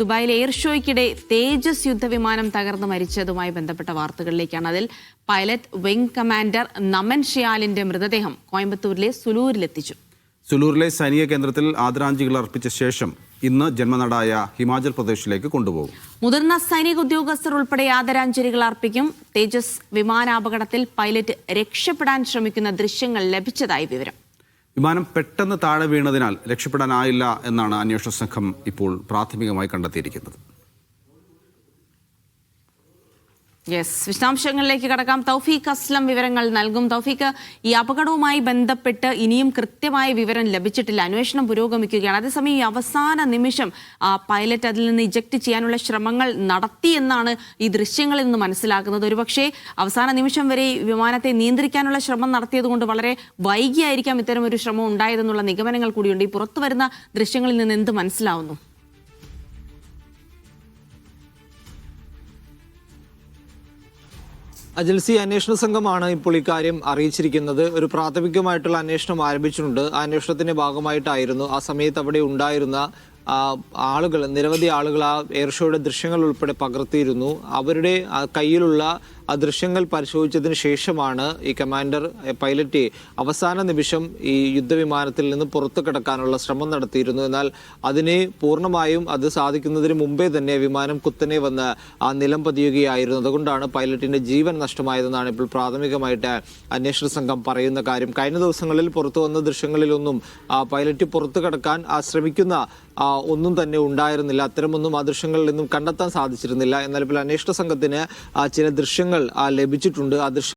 ദുബായിൽ എയർ ഷോയ്ക്കിടെ തേജസ് യുദ്ധവിമാനം തകർന്നു മരിച്ചതുമായി ബന്ധപ്പെട്ട വാർത്തകളിലേക്കാണ് അതിൽ പൈലറ്റ് വിംഗ് കമാൻഡർ നമൻ ഷിയാലിന്റെ മൃതദേഹം കോയമ്പത്തൂരിലെ സുലൂരിലെത്തിച്ചു. സുലൂരിലെ സൈനിക കേന്ദ്രത്തിൽ ആദരാഞ്ജലികൾ അർപ്പിച്ച ശേഷം ഇന്ന് ജന്മനാടായ ഹിമാചൽ പ്രദേശിലേക്ക് കൊണ്ടുപോകും. മുതിർന്ന സൈനിക ഉദ്യോഗസ്ഥർ ഉൾപ്പെടെ ആദരാഞ്ജലികൾ അർപ്പിക്കും. തേജസ് വിമാനാപകടത്തിൽ പൈലറ്റ് രക്ഷപ്പെടാൻ ശ്രമിക്കുന്ന ദൃശ്യങ്ങൾ ലഭിച്ചതായി വിവരം. വിമാനം പെട്ടെന്ന് താഴെ വീണതിനാൽ രക്ഷപ്പെടാനായില്ല എന്നാണ് അന്വേഷണ സംഘം ഇപ്പോൾ പ്രാഥമികമായി കണ്ടെത്തിയിരിക്കുന്നത്. യെസ് വിശദാംശങ്ങളിലേക്ക് കടക്കാം. തൗഫീഖ് അസ്ലം വിവരങ്ങൾ നൽകും. തൗഫീഖ് ഈ അപകടവുമായി ബന്ധപ്പെട്ട് ഇനിയും കൃത്യമായ വിവരം ലഭിച്ചിട്ടില്ല. അന്വേഷണം പുരോഗമിക്കുകയാണ്. അതേസമയം ഈ അവസാന നിമിഷം ആ, പൈലറ്റ് അതിൽ നിന്ന് ഇജക്ട് ചെയ്യാനുള്ള ശ്രമങ്ങൾ നടത്തി എന്നാണ് ഈ ദൃശ്യങ്ങളിൽ നിന്ന് മനസ്സിലാക്കുന്നത് ഒരുപക്ഷെ അവസാന നിമിഷം വരെ വിമാനത്തെ നിയന്ത്രിക്കാനുള്ള ശ്രമം നടത്തിയതുകൊണ്ട് വളരെ വൈകിയായിരിക്കാം ഇത്തരം ഒരു ശ്രമം ഉണ്ടായതെന്നുള്ള നിഗമനങ്ങൾ കൂടിയുണ്ട്. ഈ പുറത്തു വരുന്ന ദൃശ്യങ്ങളിൽ നിന്ന് എന്ത് മനസ്സിലാവുന്നു? അജൽസി അന്വേഷണ സംഘമാണ് ഇപ്പോൾ ഇക്കാര്യം അറിയിച്ചിരിക്കുന്നത്. ഒരു പ്രാഥമികമായിട്ടുള്ള അന്വേഷണം ആരംഭിച്ചിട്ടുണ്ട്. ആ അന്വേഷണത്തിന്റെ ഭാഗമായിട്ടായിരുന്നു ആ സമയത്ത് അവിടെ ഉണ്ടായിരുന്ന ആളുകൾ നിരവധി ആളുകൾ ആ എയർ ഷോയുടെ ദൃശ്യങ്ങൾ ഉൾപ്പെടെ പകർത്തിയിരുന്നു. അവരുടെ കയ്യിലുള്ള ആ ദൃശ്യങ്ങൾ പരിശോധിച്ചതിന് ശേഷമാണ് ഈ കമാൻഡർ പൈലറ്റ് അവസാന നിമിഷം ഈ യുദ്ധവിമാനത്തിൽ നിന്ന് പുറത്തു കിടക്കാനുള്ള ശ്രമം നടത്തിയിരുന്നു. എന്നാൽ അതിനെ പൂർണമായും അത് സാധിക്കുന്നതിന് മുമ്പേ തന്നെ വിമാനം കുത്തനെ വന്ന് ആ നിലം പതിയുകയായിരുന്നു. അതുകൊണ്ടാണ് പൈലറ്റിന്റെ ജീവൻ നഷ്ടമായതെന്നാണ് ഇപ്പോൾ പ്രാഥമികമായിട്ട് അന്വേഷണ സംഘം പറയുന്ന കാര്യം. കഴിഞ്ഞ ദിവസങ്ങളിൽ പുറത്തു വന്ന ദൃശ്യങ്ങളിലൊന്നും ആ പൈലറ്റ് പുറത്തു കിടക്കാൻ ശ്രമിക്കുന്ന ഒന്നും തന്നെ ഉണ്ടായിരുന്നില്ല. അത്തരമൊന്നും ആ ദൃശ്യങ്ങളിൽ നിന്നും കണ്ടെത്താൻ സാധിച്ചിരുന്നില്ല. എന്നാൽ ഇപ്പോൾ അന്വേഷണ സംഘത്തിന് ചില ദൃശ്യങ്ങൾ ആ, ലഭിച്ചിട്ടുണ്ട് ആ ദൃശ്യ